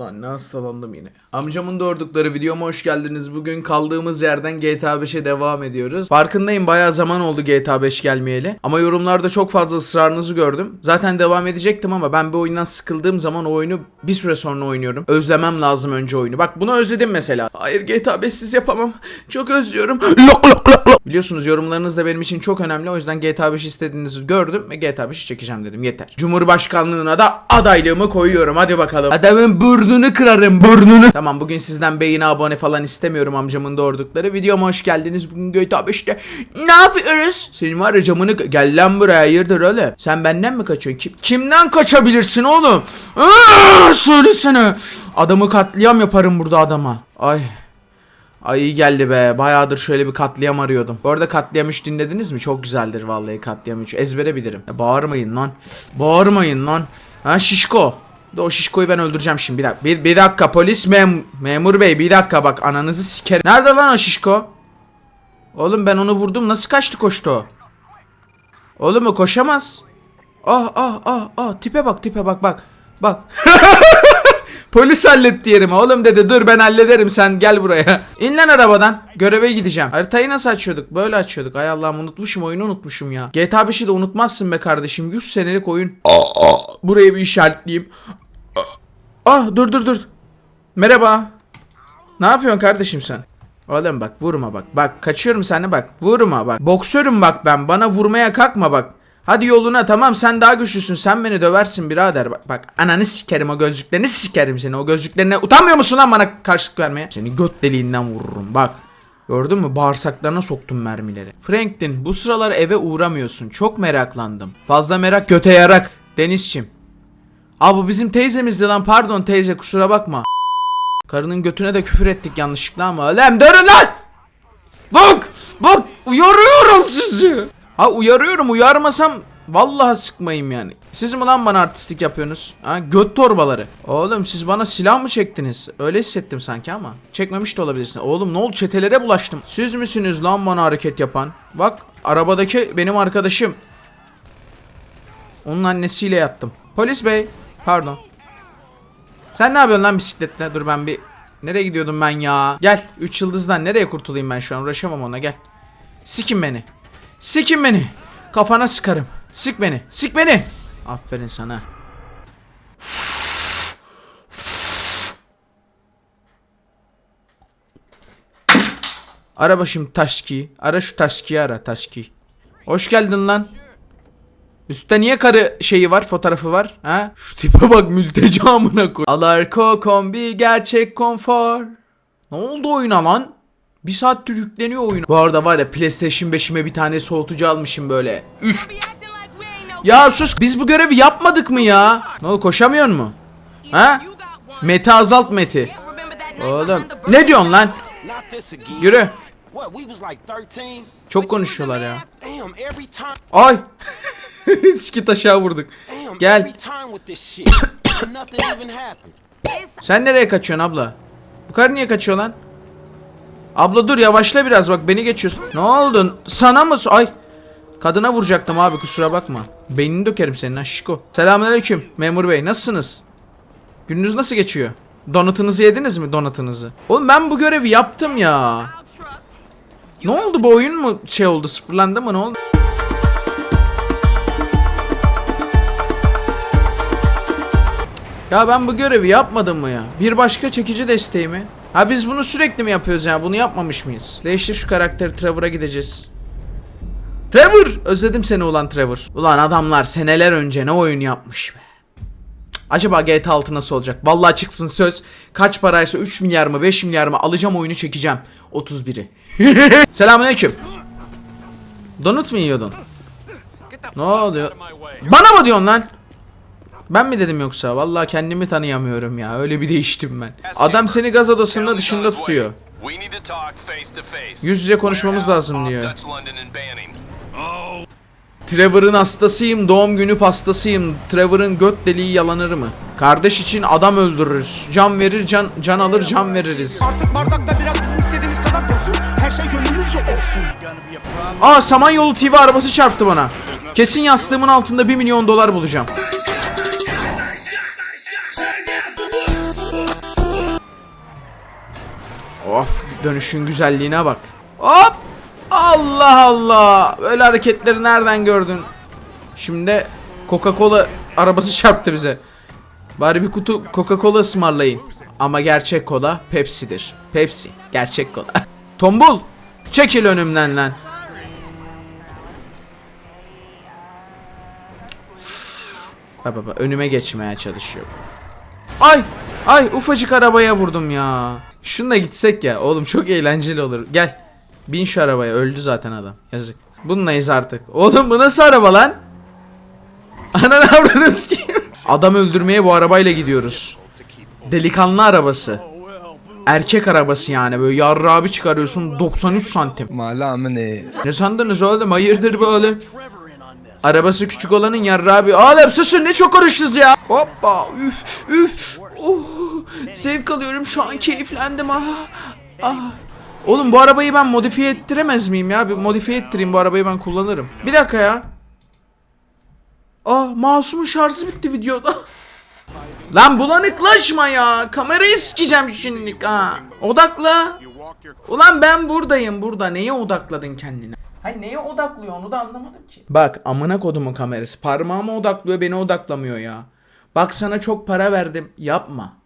Ulan ne hastalandım yine. Amcamın doğurdukları videoma hoş geldiniz. Bugün kaldığımız yerden GTA 5'e devam ediyoruz. Farkındayım bayağı zaman oldu GTA 5 gelmeyeli. Ama yorumlarda çok fazla ısrarınızı gördüm. Zaten devam edecektim ama ben bir oyundan sıkıldığım zaman o oyunu bir süre sonra oynuyorum. Özlemem lazım önce oyunu. Bak bunu özledim mesela. Hayır GTA 5'siz yapamam. Çok özlüyorum. Lok lok lok. Biliyorsunuz yorumlarınız da benim için çok önemli. O yüzden GTA 5 istediğinizi gördüm ve GTA 5'i çekeceğim dedim. Yeter. Cumhurbaşkanlığına da adaylığımı koyuyorum. Hadi bakalım. Adamın burnunu kırarım burnunu. Tamam bugün sizden beğeni abone falan istemiyorum amcamın doğurdukları. Videoma hoş geldiniz. Bugün GTA 5'te ne yapıyoruz? Senin var ya camını... Gel lan buraya hayırdır öyle. Sen benden mi kaçıyorsun? Kim, kimden kaçabilirsin oğlum? Aa, söylesene. Adamı katliam yaparım burada adama. Ay. Ay iyi geldi be. Bayağıdır şöyle bir katliam arıyordum. Bu arada katliam 3 dinlediniz mi? Çok güzeldir vallahi katliam 3. Ezbere bilirim. Ya bağırmayın lan. Bağırmayın lan. Ha şişko. De o şişkoyu ben öldüreceğim şimdi. Bir dakika. Bir, bir dakika polis mem memur bey bir dakika bak ananızı sikerim. Nerede lan o şişko? Oğlum ben onu vurdum. Nasıl kaçtı koştu o? Oğlum o koşamaz. Ah ah ah ah tipe bak tipe bak bak. Bak. Polis halletti yerimi. Oğlum dedi dur ben hallederim sen gel buraya. İn lan arabadan. Göreve gideceğim. Haritayı nasıl açıyorduk? Böyle açıyorduk. Ay Allah'ım unutmuşum oyunu unutmuşum ya. GTA 5'i de unutmazsın be kardeşim. 100 senelik oyun. Burayı bir işaretleyeyim. Ah dur dur dur. Merhaba. Ne yapıyorsun kardeşim sen? Oğlum bak vurma bak. Bak kaçıyorum sana bak. Vurma bak. Boksörüm bak ben. Bana vurmaya kalkma bak. Hadi yoluna tamam sen daha güçlüsün sen beni döversin birader. Bak bak ananı sikerim o gözlüklerini sikerim seni o gözlüklerine utanmıyor musun lan bana karşılık vermeye? Seni göt deliğinden vururum bak. Gördün mü? Bağırsaklarına soktum mermileri. Franklin bu sıralar eve uğramıyorsun çok meraklandım. Fazla merak göte yarak Denizçim Aa bu bizim teyzemizdi lan pardon teyze kusura bakma. Karının götüne de küfür ettik yanlışlıkla ama. Lan dönün lan! Bak bak uyarıyorum sizi Ha uyarıyorum uyarmasam vallahi sıkmayayım yani. Siz mi lan bana artistlik yapıyorsunuz? Ha göt torbaları. Oğlum siz bana silah mı çektiniz? Öyle hissettim sanki ama. Çekmemiş de olabilirsin. Oğlum ne oldu çetelere bulaştım. Siz misiniz lan bana hareket yapan? Bak arabadaki benim arkadaşım. Onun annesiyle yattım. Polis bey pardon. Sen ne yapıyorsun lan bisikletle? Dur ben bir Nereye gidiyordum ben ya? Gel 3 yıldızdan nereye kurtulayım ben şu an? Uğraşamam ona gel. Sikin beni. Sikin beni. Kafana sıkarım. Sik beni. Sik beni. Aferin sana. Ara başım taşki. Ara şu taşkiyi ara taşki. Hoş geldin lan. Üstte niye karı şeyi var fotoğrafı var ha? Şu tipe bak mülteci amına koy. Alarko kombi gerçek konfor. Ne oldu oyuna lan? Bir saattir yükleniyor oyun. Bu arada var ya PlayStation 5'ime bir tane soğutucu almışım böyle. Üf. Ya sus biz bu görevi yapmadık mı ya? Ne oldu koşamıyor mu? Ha? Meti azalt Meti. Oğlum ne diyorsun lan? Yürü. Çok konuşuyorlar ya. Ay. Sikit aşağı vurduk. Gel. Sen nereye kaçıyorsun abla? Bu karı niye kaçıyor lan? Abla dur yavaşla biraz bak beni geçiyorsun. Ne oldu? Sana mı? Ay. Kadına vuracaktım abi kusura bakma. Beynini dökerim senin ha şişko. Selamünaleyküm memur bey nasılsınız? Gününüz nasıl geçiyor? Donatınızı yediniz mi donatınızı? Oğlum ben bu görevi yaptım ya. Ne oldu bu oyun mu şey oldu sıfırlandı mı ne oldu? Ya ben bu görevi yapmadım mı ya? Bir başka çekici desteği mi? Ha biz bunu sürekli mi yapıyoruz ya? Bunu yapmamış mıyız? Değiştir şu karakteri Trevor'a gideceğiz. Trevor! Özledim seni ulan Trevor. Ulan adamlar seneler önce ne oyun yapmış be. Acaba GTA 6 nasıl olacak? Vallahi çıksın söz. Kaç paraysa 3 milyar mı 5 milyar mı alacağım oyunu çekeceğim. 31'i. Selamünaleyküm. Donut mu yiyordun? Ne oluyor? Bana mı diyorsun lan? Ben mi dedim yoksa? Vallahi kendimi tanıyamıyorum ya. Öyle bir değiştim ben. Adam seni gaz odasında dışında tutuyor. Yüz yüze konuşmamız lazım diyor. Trevor'ın hastasıyım, doğum günü pastasıyım. Trevor'ın göt deliği yalanır mı? Kardeş için adam öldürürüz. Can verir, can can alır, can veririz. Artık bardakta biraz bizim istediğimiz kadar dolsun Her şey gönlümüzce olsun Aa Samanyolu TV arabası çarptı bana. Kesin yastığımın altında 1 milyon dolar bulacağım. Of dönüşün güzelliğine bak. Hop! Allah Allah! Böyle hareketleri nereden gördün? Şimdi Coca-Cola arabası çarptı bize. Bari bir kutu Coca-Cola ısmarlayın. Ama gerçek kola Pepsi'dir. Pepsi. Gerçek kola. Tombul! Çekil önümden lan. Bak bak, önüme geçmeye çalışıyor. Ay! Ay ufacık arabaya vurdum ya. Şununla gitsek ya. Oğlum çok eğlenceli olur. Gel. Bin şu arabaya. Öldü zaten adam. Yazık. Bununlayız artık. Oğlum bu nasıl araba lan? Ananı avradınız ki. Adam öldürmeye bu arabayla gidiyoruz. Delikanlı arabası. Erkek arabası yani böyle yarra abi çıkarıyorsun 93 santim. Malamı ne? Ne sandınız oğlum hayırdır böyle? Arabası küçük olanın yarra abi. Oğlum susun ne çok konuştunuz ya. Hoppa üf üf. Oh, zevk alıyorum şu an keyiflendim ah. ah. Oğlum bu arabayı ben modifiye ettiremez miyim ya? Bir modifiye ettireyim bu arabayı ben kullanırım. Bir dakika ya. Ah masumun şarjı bitti videoda. Lan bulanıklaşma ya. Kamerayı sikeceğim şimdi ha. Odakla. Ulan ben buradayım burada. Neye odakladın kendine? Hayır neye odaklıyor onu da anlamadım ki. Bak amına kodumun kamerası. Parmağıma odaklıyor beni odaklamıyor ya. Bak sana çok para verdim. Yapma.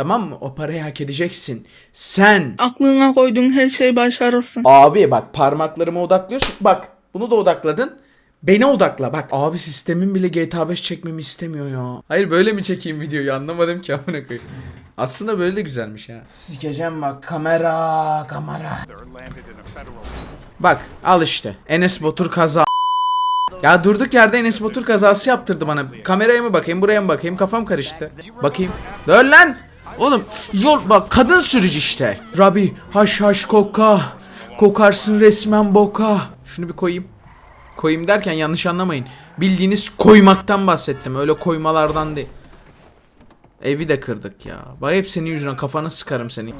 Tamam mı? O parayı hak edeceksin. Sen. Aklına koyduğun her şey başarılsın. Abi bak parmaklarıma odaklıyorsun. Bak bunu da odakladın. Beni odakla bak. Abi sistemin bile GTA 5 çekmemi istemiyor ya. Hayır böyle mi çekeyim videoyu anlamadım ki amına koyayım. Aslında böyle de güzelmiş ya. Sikeceğim bak kamera kamera. Bak al işte. Enes Batur kaza. Ya durduk yerde Enes Batur kazası yaptırdı bana. Kameraya mı bakayım buraya mı bakayım kafam karıştı. Bakayım. Dön lan. Oğlum yol bak kadın sürücü işte. Rabi haş haş koka. Kokarsın resmen boka. Şunu bir koyayım. Koyayım derken yanlış anlamayın. Bildiğiniz koymaktan bahsettim. Öyle koymalardan değil. Evi de kırdık ya. Bak hep senin yüzünden kafanı sıkarım seni.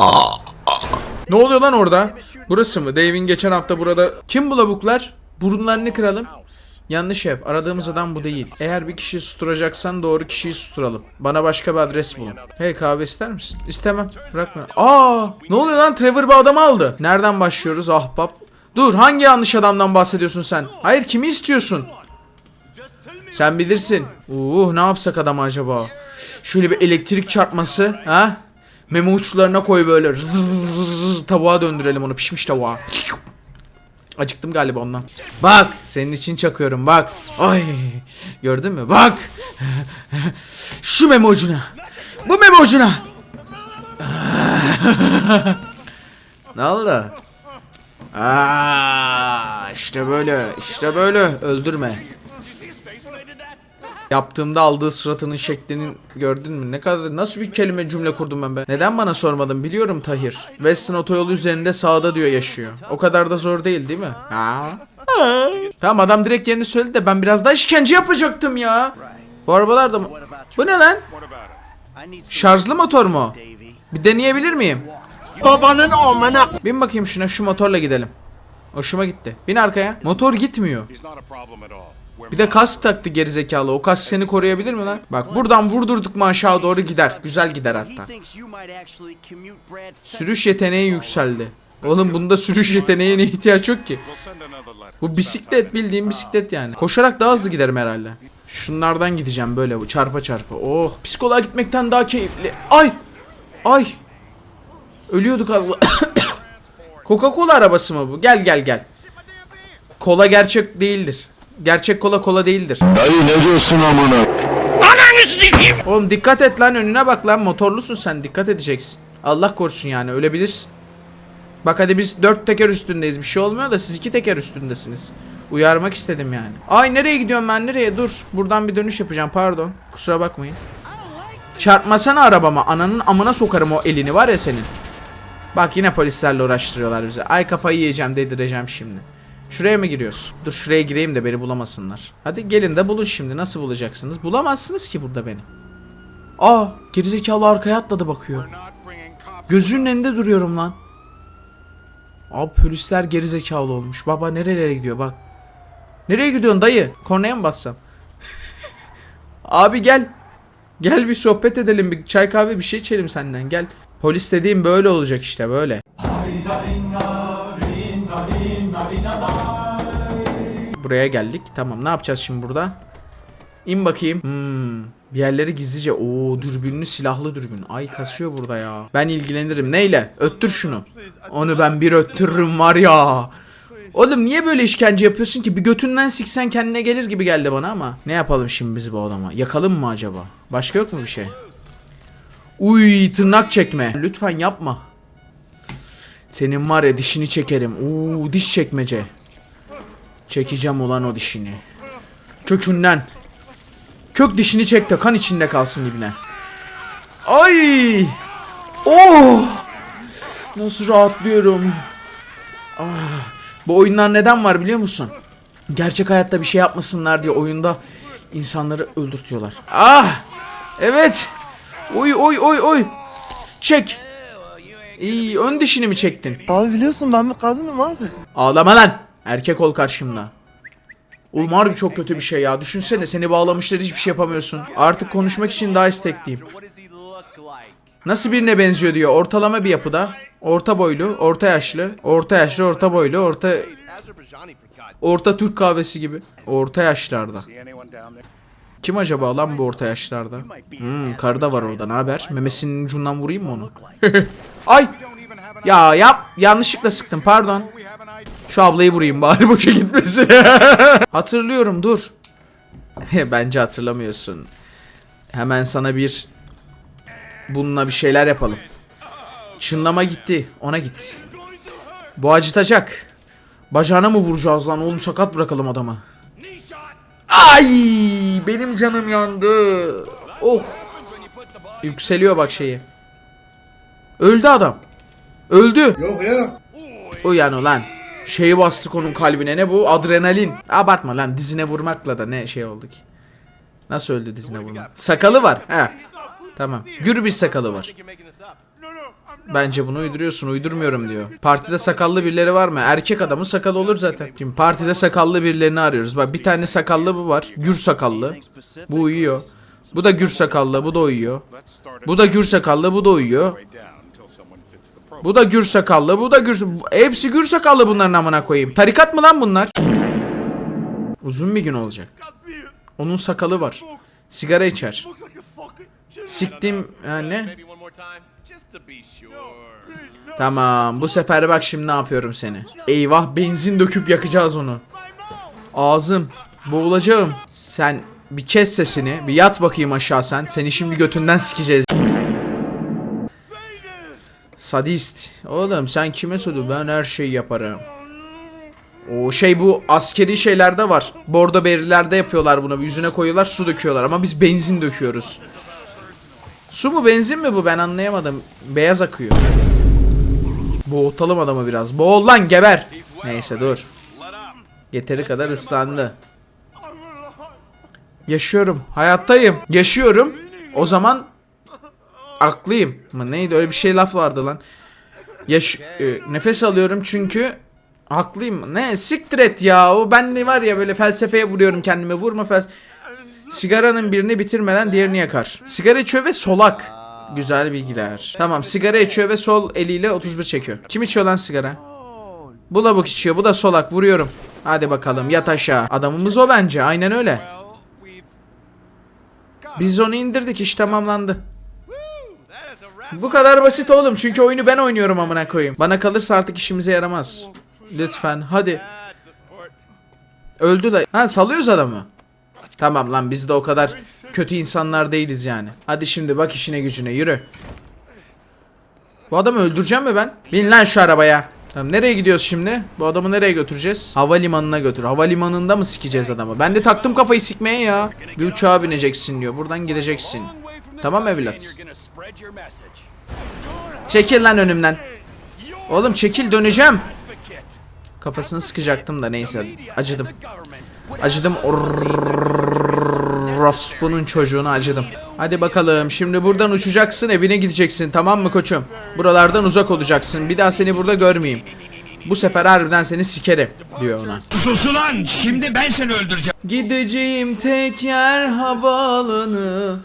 ne oluyor lan orada? Burası mı? Dave'in geçen hafta burada. Kim bu lavuklar? Burunlarını kıralım. Yanlış ev. Aradığımız adam bu değil. Eğer bir kişiyi susturacaksan doğru kişiyi susturalım. Bana başka bir adres bulun. Hey kahve ister misin? İstemem. Bırakma. Aa! Ne oluyor lan? Trevor bir adamı aldı. Nereden başlıyoruz ahbap? Dur hangi yanlış adamdan bahsediyorsun sen? Hayır kimi istiyorsun? Sen bilirsin. Uh ne yapsak adama acaba? Şöyle bir elektrik çarpması ha? Meme uçlarına koy böyle. Rızır, tavuğa döndürelim onu pişmiş tavuğa. Acıktım galiba ondan. Bak senin için çakıyorum bak. Ay gördün mü? Bak. Şu meme ucuna. Bu meme ucuna. ne oldu? Aa, işte böyle, işte böyle. Öldürme. Yaptığımda aldığı suratının şeklinin gördün mü? Ne kadar nasıl bir kelime cümle kurdum ben be? Neden bana sormadın? Biliyorum Tahir. Western otoyolu üzerinde sağda diyor yaşıyor. O kadar da zor değil değil mi? Ha? Tamam adam direkt yerini söyledi de ben biraz daha işkence yapacaktım ya. Bu arabalar da mı? Bu ne lan? Şarjlı motor mu? Bir deneyebilir miyim? Babanın amına Bin bakayım şuna şu motorla gidelim. Hoşuma gitti. Bin arkaya. Motor gitmiyor. Bir de kask taktı gerizekalı. O kask seni koruyabilir mi lan? Bak buradan vurdurduk mu aşağı doğru gider. Güzel gider hatta. Sürüş yeteneği yükseldi. Oğlum bunda sürüş yeteneğine ihtiyaç yok ki. Bu bisiklet bildiğim bisiklet yani. Koşarak daha hızlı giderim herhalde. Şunlardan gideceğim böyle bu çarpa çarpa. Oh psikoloğa gitmekten daha keyifli. Ay! Ay! Ölüyorduk az. Coca-Cola arabası mı bu? Gel gel gel. Kola gerçek değildir. Gerçek kola kola değildir. Dayı ne diyorsun amına? Oğlum dikkat et lan önüne bak lan motorlusun sen dikkat edeceksin. Allah korusun yani ölebilirsin. Bak hadi biz dört teker üstündeyiz bir şey olmuyor da siz iki teker üstündesiniz. Uyarmak istedim yani. Ay nereye gidiyorum ben nereye dur. Buradan bir dönüş yapacağım pardon. Kusura bakmayın. Çarpmasana arabama ananın amına sokarım o elini var ya senin. Bak yine polislerle uğraştırıyorlar bize. Ay kafayı yiyeceğim dedireceğim şimdi. Şuraya mı giriyoruz? Dur şuraya gireyim de beni bulamasınlar. Hadi gelin de bulun şimdi. Nasıl bulacaksınız? Bulamazsınız ki burada beni. Aa gerizekalı arkaya atladı bakıyor. Gözünün önünde duruyorum lan. Abi polisler gerizekalı olmuş. Baba nerelere gidiyor bak. Nereye gidiyorsun dayı? Kornaya mı bassam? Abi gel. Gel bir sohbet edelim. Bir çay kahve bir şey içelim senden gel. Polis dediğim böyle olacak işte böyle. Buraya geldik. Tamam ne yapacağız şimdi burada? İn bakayım. Hmm. Bir yerleri gizlice. Oo dürbünlü silahlı dürbün. Ay kasıyor burada ya. Ben ilgilenirim. Neyle? Öttür şunu. Onu ben bir öttürürüm var ya. Oğlum niye böyle işkence yapıyorsun ki? Bir götünden siksen kendine gelir gibi geldi bana ama. Ne yapalım şimdi biz bu adama? Yakalım mı acaba? Başka yok mu bir şey? Uy tırnak çekme. Lütfen yapma. Senin var ya dişini çekerim. Oo diş çekmece. Çekeceğim ulan o dişini. Kökünden. Kök dişini çek de kan içinde kalsın dibine. Ay! Oh! Nasıl rahatlıyorum. Ah. Bu oyunlar neden var biliyor musun? Gerçek hayatta bir şey yapmasınlar diye oyunda insanları öldürtüyorlar. Ah! Evet. Oy oy oy oy. Çek. İyi ön dişini mi çektin? Abi biliyorsun ben bir kadınım abi. Ağlama lan. Erkek ol karşımda. Oğlum harbi çok kötü bir şey ya. Düşünsene seni bağlamışlar hiçbir şey yapamıyorsun. Artık konuşmak için daha istekliyim. Nasıl birine benziyor diyor. Ortalama bir yapıda. Orta boylu, orta yaşlı, orta yaşlı, orta boylu, orta orta Türk kahvesi gibi. Orta yaşlarda. Kim acaba lan bu orta yaşlarda? Hmm, karı da var orada. Ne haber? Memesinin ucundan vurayım mı onu? Ay! Ya yap. Yanlışlıkla sıktım. Pardon. Şu ablayı vurayım bari boşa gitmesin. Hatırlıyorum dur. Bence hatırlamıyorsun. Hemen sana bir bununla bir şeyler yapalım. Çınlama gitti. Ona git. Bu acıtacak. Bacağına mı vuracağız lan oğlum sakat bırakalım adamı. Ay benim canım yandı. Oh. Yükseliyor bak şeyi. Öldü adam. Öldü. Yok ya. Uyan ulan. Şeyi bastık onun kalbine ne bu? Adrenalin. Abartma lan dizine vurmakla da ne şey oldu ki. Nasıl öldü dizine vurmak? Sakalı var. He. Tamam. Gür bir sakalı var. Bence bunu uyduruyorsun. Uydurmuyorum diyor. Partide sakallı birileri var mı? Erkek adamın sakalı olur zaten. Şimdi partide sakallı birilerini arıyoruz. Bak bir tane sakallı bu var. Gür sakallı. Bu uyuyor. Bu da gür sakallı. Bu da uyuyor. Bu da gür sakallı. Bu da uyuyor. Bu da gür sakallı. Bu da gür... Hepsi gür sakallı bunların amına koyayım. Tarikat mı lan bunlar? Uzun bir gün olacak. Onun sakalı var. Sigara içer. Siktim ha, ne? Tamam bu sefer bak şimdi ne yapıyorum seni. Eyvah benzin döküp yakacağız onu. Ağzım boğulacağım. Sen bir kes sesini bir yat bakayım aşağı sen. Seni şimdi götünden sikeceğiz. Sadist. Oğlum sen kime söylüyorsun? Ben her şeyi yaparım. O şey bu askeri şeylerde var. Bordo berilerde yapıyorlar bunu. Yüzüne koyuyorlar su döküyorlar ama biz benzin döküyoruz. Su mu benzin mi bu ben anlayamadım. Beyaz akıyor. Boğutalım adamı biraz. Boğul lan geber. Neyse dur. Yeteri kadar ıslandı. Yaşıyorum. Hayattayım. Yaşıyorum. O zaman aklıyım. Mı neydi öyle bir şey laf vardı lan. Yaş e, nefes alıyorum çünkü haklıyım. Ne siktir et ya. O ben de var ya böyle felsefeye vuruyorum kendime. Vurma fels. Sigaranın birini bitirmeden diğerini yakar. Sigara içiyor ve solak. Güzel bilgiler. Tamam sigara içiyor ve sol eliyle 31 çekiyor. Kim içiyor lan sigara? Bu lavuk içiyor. Bu da solak. Vuruyorum. Hadi bakalım yat aşağı. Adamımız o bence. Aynen öyle. Biz onu indirdik. iş tamamlandı. Bu kadar basit oğlum. Çünkü oyunu ben oynuyorum amına koyayım. Bana kalırsa artık işimize yaramaz. Lütfen hadi. Öldü de. Ha salıyoruz adamı. Tamam lan biz de o kadar kötü insanlar değiliz yani. Hadi şimdi bak işine gücüne yürü. Bu adamı öldüreceğim mi ben? Bin lan şu arabaya. Tamam nereye gidiyoruz şimdi? Bu adamı nereye götüreceğiz? Havalimanına götür. Havalimanında mı sikeceğiz adamı? Ben de taktım kafayı sikmeye ya. Bir uçağa bineceksin diyor. Buradan gideceksin. Tamam evlat. Çekil lan önümden. Oğlum çekil döneceğim. Kafasını sıkacaktım da neyse acıdım. Acıdım. Rospu'nun çocuğuna acıdım. Hadi bakalım şimdi buradan uçacaksın evine gideceksin tamam mı koçum? Buralardan uzak olacaksın bir daha seni burada görmeyeyim. Bu sefer harbiden seni sikerim diyor ona. Sus ulan şimdi ben seni öldüreceğim. Gideceğim tek yer havaalanı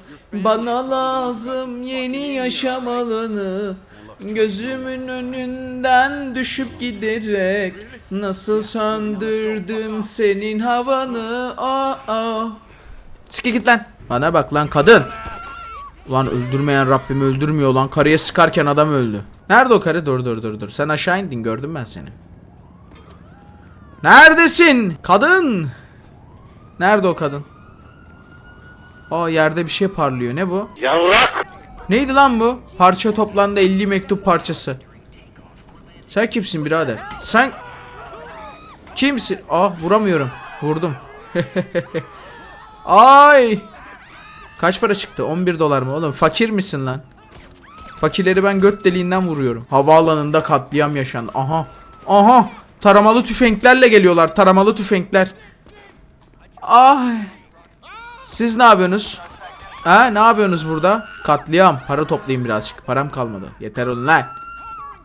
Bana lazım yeni yaşam alanı. Gözümün önünden düşüp giderek Nasıl söndürdüm senin havanı? Aa, aa. Sike git lan. Bana bak lan kadın. Ulan öldürmeyen Rabbim öldürmüyor lan. Karıya sıkarken adam öldü. Nerede o karı? Dur dur dur dur. Sen aşağı indin gördüm ben seni. Neredesin kadın? Nerede o kadın Aa yerde bir şey parlıyor ne bu Neydi lan bu? Parça toplandı 50 mektup parçası. Sen kimsin birader? Sen kimsin? Ah vuramıyorum. Vurdum. Ay. Kaç para çıktı? 11 dolar mı oğlum? Fakir misin lan? Fakirleri ben göt deliğinden vuruyorum. Havaalanında katliam yaşandı. Aha. Aha. Taramalı tüfeklerle geliyorlar. Taramalı tüfekler. Ay. Siz ne yapıyorsunuz? Ha ne yapıyorsunuz burada? Katliam. Para toplayayım birazcık. Param kalmadı. Yeter olun lan.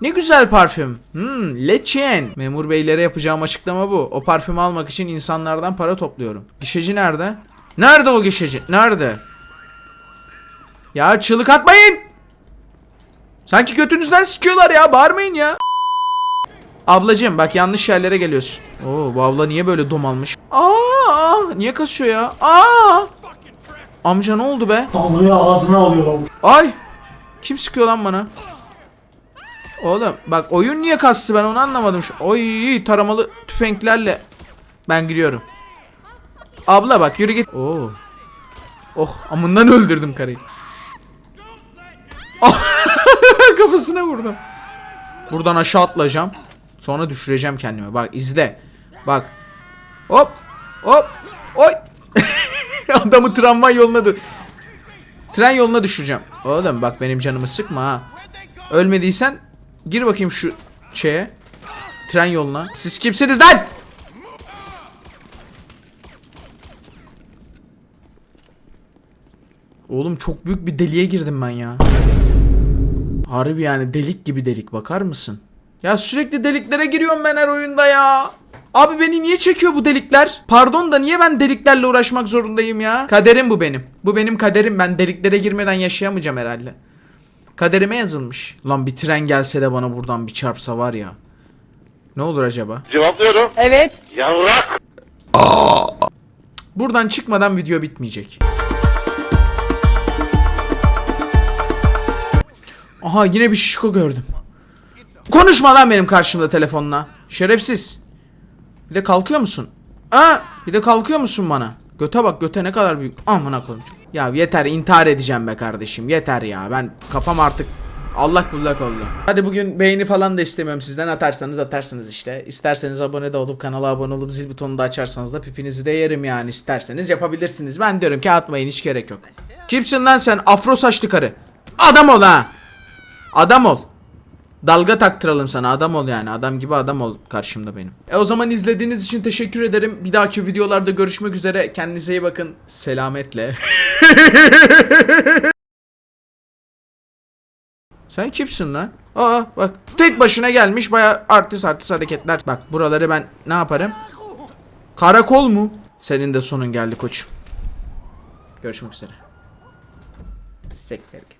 Ne güzel parfüm. Hmm, Leçen. Memur beylere yapacağım açıklama bu. O parfümü almak için insanlardan para topluyorum. Gişeci nerede? Nerede o gişeci? Nerede? Ya çığlık atmayın. Sanki götünüzden sikiyorlar ya. Bağırmayın ya. Ablacığım bak yanlış yerlere geliyorsun. Oo bu abla niye böyle domalmış? Aa niye kasıyor ya? Aa! Amca ne oldu be? Dalıyı ağzına alıyor lan. Ay! Kim sıkıyor lan bana? Oğlum bak oyun niye kastı ben onu anlamadım. Şu oy taramalı tüfeklerle ben giriyorum. Abla bak yürü git. Oo. Oh amından öldürdüm karıyı. Kafasına vurdum. Buradan aşağı atlayacağım. Sonra düşüreceğim kendimi. Bak izle. Bak. Hop. Hop. Oy. Adamı tramvay yoluna dur. Tren yoluna düşüreceğim. Oğlum bak benim canımı sıkma ha. Ölmediysen gir bakayım şu şeye. Tren yoluna. Siz kimsiniz lan? Oğlum çok büyük bir deliğe girdim ben ya. Harbi yani delik gibi delik bakar mısın? Ya sürekli deliklere giriyorum ben her oyunda ya. Abi beni niye çekiyor bu delikler? Pardon da niye ben deliklerle uğraşmak zorundayım ya? Kaderim bu benim. Bu benim kaderim. Ben deliklere girmeden yaşayamayacağım herhalde. Kaderime yazılmış. Lan bir tren gelse de bana buradan bir çarpsa var ya. Ne olur acaba? Cevaplıyorum. Evet. Yavrak. Buradan çıkmadan video bitmeyecek. Aha yine bir şişko gördüm. Konuşma lan benim karşımda telefonla. Şerefsiz. Bir de kalkıyor musun? Ha? Bir de kalkıyor musun bana? Göte bak göte ne kadar büyük. Amına koyayım. Ya yeter intihar edeceğim be kardeşim. Yeter ya. Ben kafam artık Allah bullak oldu. Hadi bugün beğeni falan da istemiyorum sizden. Atarsanız atarsınız işte. İsterseniz abone de olup kanala abone olup zil butonunu da açarsanız da pipinizi de yerim yani isterseniz yapabilirsiniz. Ben diyorum ki atmayın hiç gerek yok. Kimsin lan sen afro saçlı karı? Adam ol ha. Adam ol. Dalga taktıralım sana adam ol yani adam gibi adam ol karşımda benim. E o zaman izlediğiniz için teşekkür ederim. Bir dahaki videolarda görüşmek üzere. Kendinize iyi bakın. Selametle. Sen kimsin lan? Aa bak tek başına gelmiş baya artist artist hareketler. Bak buraları ben ne yaparım? Karakol mu? Senin de sonun geldi koçum. Görüşmek üzere. Sekler.